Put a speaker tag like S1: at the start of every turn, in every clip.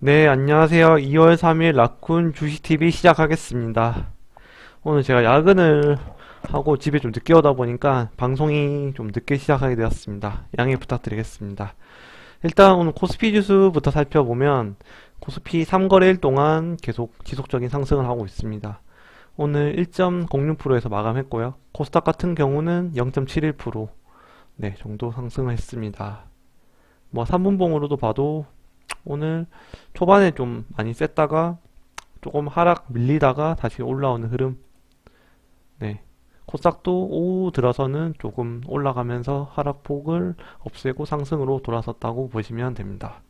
S1: 네, 안녕하세요. 2월 3일 라쿤 주식TV 시작하겠습니다. 오늘 제가 야근을 하고 집에 좀 늦게 오다 보니까 방송이 좀 늦게 시작하게 되었습니다. 양해 부탁드리겠습니다. 일단 오늘 코스피 지수부터 살펴보면 코스피 3거래일 동안 계속 지속적인 상승을 하고 있습니다. 오늘 1.06%에서 마감했고요. 코스닥 같은 경우는 0.71% 네, 정도 상승을 했습니다. 뭐 3분봉으로도 봐도 오늘 초반에 좀 많이 셌다가 조금 하락 밀리다가 다시 올라오는 흐름. 네. 코스닥도 오후 들어서는 조금 올라가면서 하락폭을 없애고 상승으로 돌아섰다고 보시면 됩니다.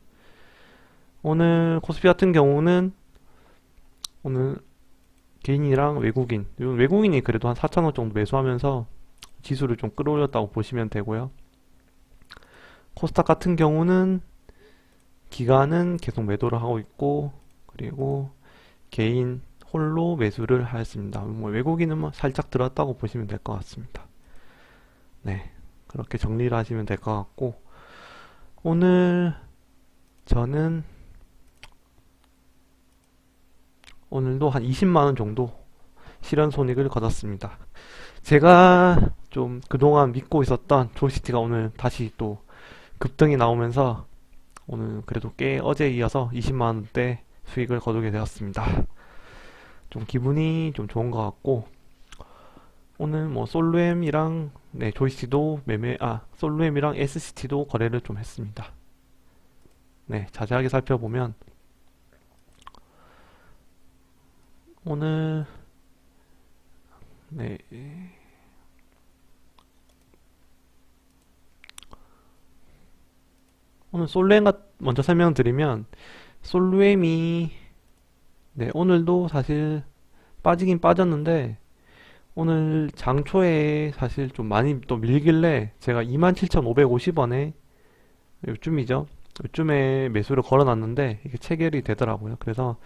S1: 오늘 코스피 같은 경우는 오늘 개인이랑 외국인, 요 외국인이 그래도 한 4천원 정도 매수하면서 지수를 좀 끌어올렸다고 보시면 되고요. 코스닥 같은 경우는 기관은 계속 매도를 하고 있고 그리고 개인 홀로 매수를 하였습니다. 뭐 외국인은 뭐 살짝 들었다고 보시면 될 것 같습니다. 네, 그렇게 정리를 하시면 될 것 같고 오늘 저는 오늘도 한 20만 원 정도 실현 손익을 거뒀습니다. 제가 좀 그동안 믿고 있었던 조시티가 오늘 다시 또 급등이 나오면서 오늘 그래도 꽤 어제 이어서 20만 원대 수익을 거두게 되었습니다. 좀 기분이 좀 좋은 것 같고 오늘 뭐 솔루엠이랑 네 조이스티도 매매 아 솔루엠이랑 SCT도 거래를 좀 했습니다. 네 자세하게 살펴보면 오늘 네 오늘 솔루엠 같- 먼저 설명드리면 솔루엠이 네 오늘도 사실 빠지긴 빠졌는데 오늘 장초에 사실 좀 많이 또 밀길래 제가 27,550원에 요쯤이죠. 요쯤에 매수를 걸어놨는데 이게 체결이 되더라고요. 그래서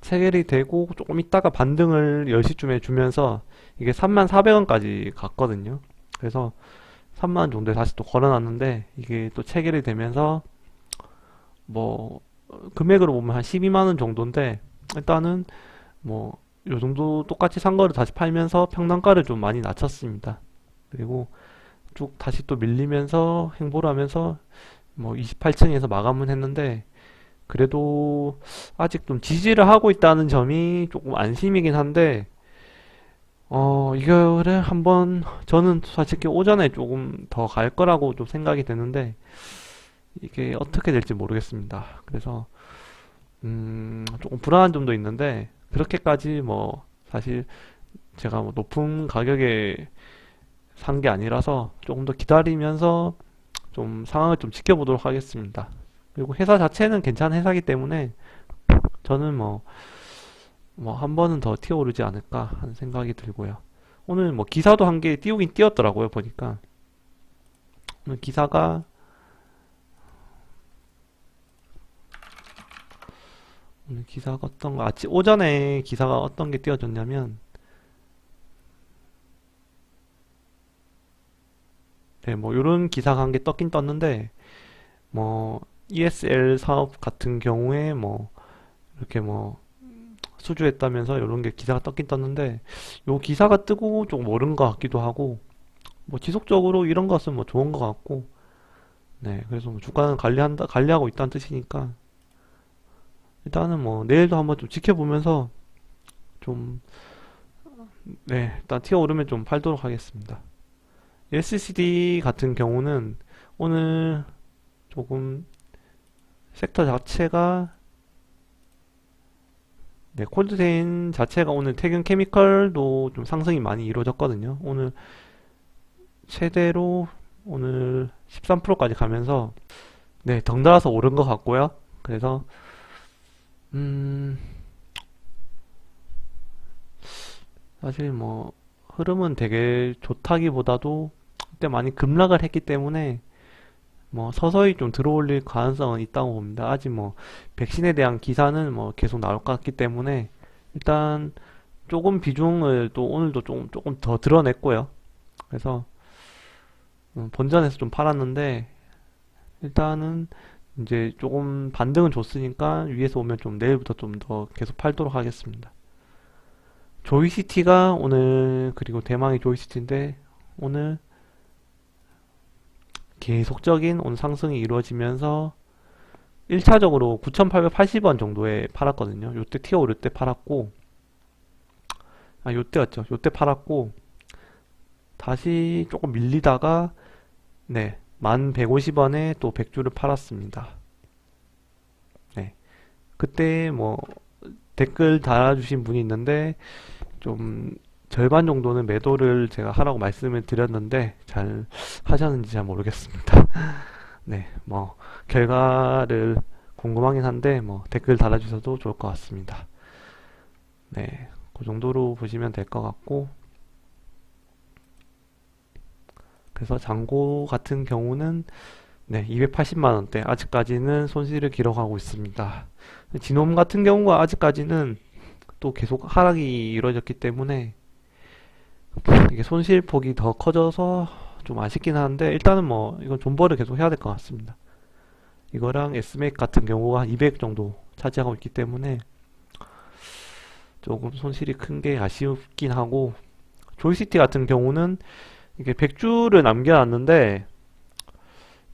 S1: 체결이 되고 조금 있다가 반등을 10시쯤에 주면서 이게 34,400원까지 갔거든요. 그래서 3만원 정도에 다시 또 걸어놨는데 이게 또 체결이 되면서 뭐 금액으로 보면 한 12만원 정도인데 일단은 뭐 요 정도 똑같이 산 거를 다시 팔면서 평단가를 좀 많이 낮췄습니다. 그리고 쭉 다시 또 밀리면서 행보를 하면서 뭐 28층에서 마감은 했는데 그래도 아직 좀 지지를 하고 있다는 점이 조금 안심이긴 한데 어 이거를 한번 저는 솔직히 오전에 조금 더 갈 거라고 좀 생각이 되는데 이게 어떻게 될지 모르겠습니다. 그래서 음, 조금 불안한 점도 있는데 그렇게까지 뭐 사실 제가 뭐 높은 가격에 산 게 아니라서 조금 더 기다리면서 좀 상황을 좀 지켜보도록 하겠습니다. 그리고 회사 자체는 괜찮은 회사이기 때문에 저는 뭐, 뭐 한 번은 더 튀어오르지 않을까 하는 생각이 들고요. 오늘 뭐 기사도 한 개 띄우긴 띄웠더라고요, 보니까. 오늘 기사가 오늘 기사가 어떤 거, 아침, 오전에 기사가 어떤 게 띄워졌냐면, 네, 뭐, 요런 기사가 한개 떴긴 떴는데, 뭐, ESL 사업 같은 경우에 뭐, 이렇게 뭐, 수주했다면서 요런 게 기사가 떴긴 떴는데, 요 기사가 뜨고 조금 옳은 것 같기도 하고, 뭐, 지속적으로 이런 것은 뭐 좋은 것 같고, 네, 그래서 뭐 주가는 관리한다, 관리하고 있다는 뜻이니까, 일단은 뭐 내일도 한번 좀 지켜보면서 좀 네, 일단 튀어 오르면 좀 팔도록 하겠습니다. SCD 같은 경우는 오늘 조금 섹터 자체가 네, 콜드체인 자체가 오늘 태균 케미컬도 좀 상승이 많이 이루어졌거든요. 오늘 최대로 오늘 13%까지 가면서 네, 덩달아서 오른 것 같고요. 그래서 음, 사실 뭐, 흐름은 되게 좋다기보다도 그때 많이 급락을 했기 때문에 뭐 서서히 좀 들어올릴 가능성은 있다고 봅니다. 아직 뭐, 백신에 대한 기사는 뭐 계속 나올 것 같기 때문에 일단 조금 비중을 또 오늘도 조금, 조금 더 드러냈고요. 그래서 음, 본전에서 좀 팔았는데 일단은 이제 조금 반등은 줬으니까 위에서 오면 좀 내일부터 좀 더 계속 팔도록 하겠습니다. 조이시티가 오늘 그리고 대망의 조이시티인데 오늘 계속적인 오늘 상승이 이루어지면서 1차적으로 9,880원 정도에 팔았거든요. 요때 튀어 오를 때 팔았고 아 요때였죠. 요때 팔았고 다시 조금 밀리다가 네, 1150원에 또 100주를 팔았습니다. 네. 그때 뭐 댓글 달아주신 분이 있는데 좀 절반 정도는 매도를 제가 하라고 말씀을 드렸는데 잘 하셨는지 잘 모르겠습니다. 네, 뭐 결과를 궁금하긴 한데 뭐 댓글 달아주셔도 좋을 것 같습니다. 네, 그 정도로 보시면 될 것 같고 그래서 잔고 같은 경우는 네, 280만 원대 아직까지는 손실을 기록하고 있습니다. 진홈 같은 경우가 아직까지는 또 계속 하락이 이루어졌기 때문에 이게 손실폭이 더 커져서 좀 아쉽긴 한데 일단은 뭐 이건 존버를 계속 해야 될 것 같습니다. 이거랑 S맥 같은 경우가 한200 정도 차지하고 있기 때문에 조금 손실이 큰 게 아쉽긴 하고 조이시티 같은 경우는 이게 100주를 남겨놨는데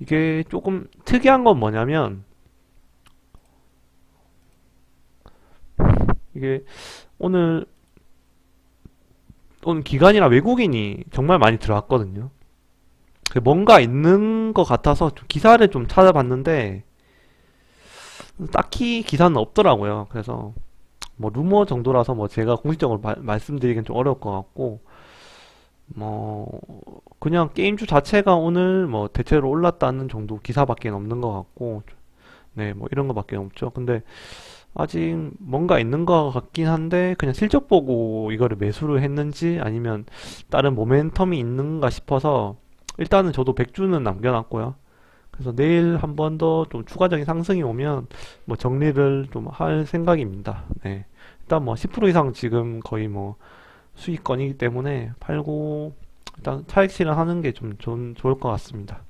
S1: 이게 조금 특이한 건 뭐냐면 이게 오늘 오늘 기관이나 외국인이 정말 많이 들어왔거든요. 그 뭔가 있는 것 같아서 좀 기사를 좀 찾아봤는데 딱히 기사는 없더라고요. 그래서 뭐 루머 정도라서 뭐 제가 공식적으로 마- 말씀드리긴 좀 어려울 것 같고 뭐 그냥 게임주 자체가 오늘 뭐 대체로 올랐다는 정도 기사밖에 없는 것 같고 네 뭐 이런 거밖에 없죠. 근데 아직 뭔가 있는 것 같긴 한데 그냥 실적 보고 이거를 매수를 했는지 아니면 다른 모멘텀이 있는가 싶어서 일단은 저도 100주는 남겨놨고요. 그래서 내일 한 번 더 좀 추가적인 상승이 오면 뭐 정리를 좀 할 생각입니다. 네. 일단 뭐 10% 이상 지금 거의 뭐 수익권이기 때문에 팔고 일단 차익 실현하는 게 좀 좋을 것 같습니다.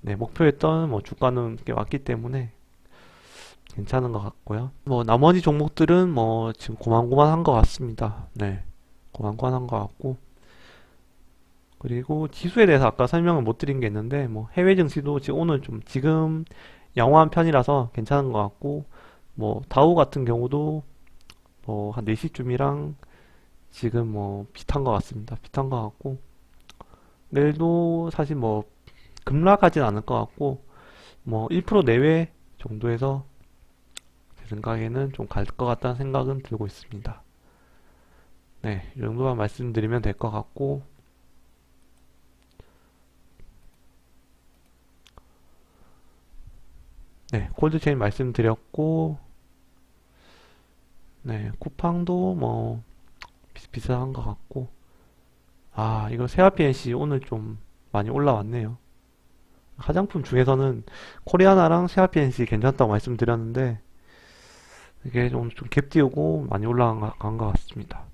S1: 네, 목표했던 뭐 주가는 꽤 왔기 때문에 괜찮은 것 같고요. 뭐 나머지 종목들은 뭐 지금 고만고만한 것 같습니다. 네, 고만고만한 것 같고 그리고 지수에 대해서 아까 설명을 못 드린 게 있는데 뭐 해외 증시도 지금 오늘 좀 지금 양호한 편이라서 괜찮은 것 같고 뭐 다우 같은 경우도 뭐 한 4시쯤이랑 지금 뭐 비슷한 것 같습니다. 비슷한 것 같고 내일도 사실 뭐 급락하진 않을 것 같고 뭐 1% 내외 정도에서 제 생각에는 좀 갈 것 같다는 생각은 들고 있습니다. 네, 이 정도만 말씀드리면 될 것 같고. 네, 콜드체인 말씀드렸고. 네, 쿠팡도 뭐 비슷비슷한 것 같고. 아 이거 세아피엔시 오늘 좀 많이 올라왔네요. 화장품 중에서는 코리아나랑 세아피엔시 괜찮다고 말씀드렸는데 이게 좀, 좀갭 띄우고 많이 올라간 것 같습니다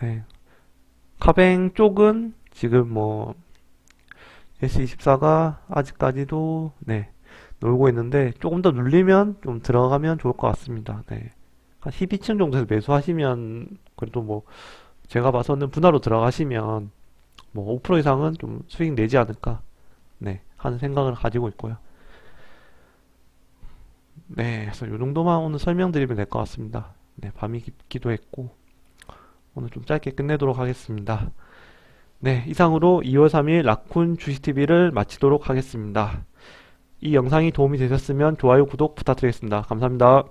S1: 네 카뱅 쪽은 지금 뭐 S24가 아직까지도 네 놀고 있는데 조금 더 눌리면 좀 들어가면 좋을 것 같습니다. 네. 한 12층 정도에서 매수하시면 그래도 뭐 제가 봐서는 분할로 들어가시면 뭐 5% 이상은 좀 수익 내지 않을까 네 하는 생각을 가지고 있고요. 네, 그래서 이 정도만 오늘 설명드리면 될 것 같습니다. 네, 밤이 깊기도 했고 오늘 좀 짧게 끝내도록 하겠습니다. 네, 이상으로 2월 3일 라쿤 주식TV를 마치도록 하겠습니다. 이 영상이 도움이 되셨으면 좋아요, 구독 부탁드리겠습니다. 감사합니다.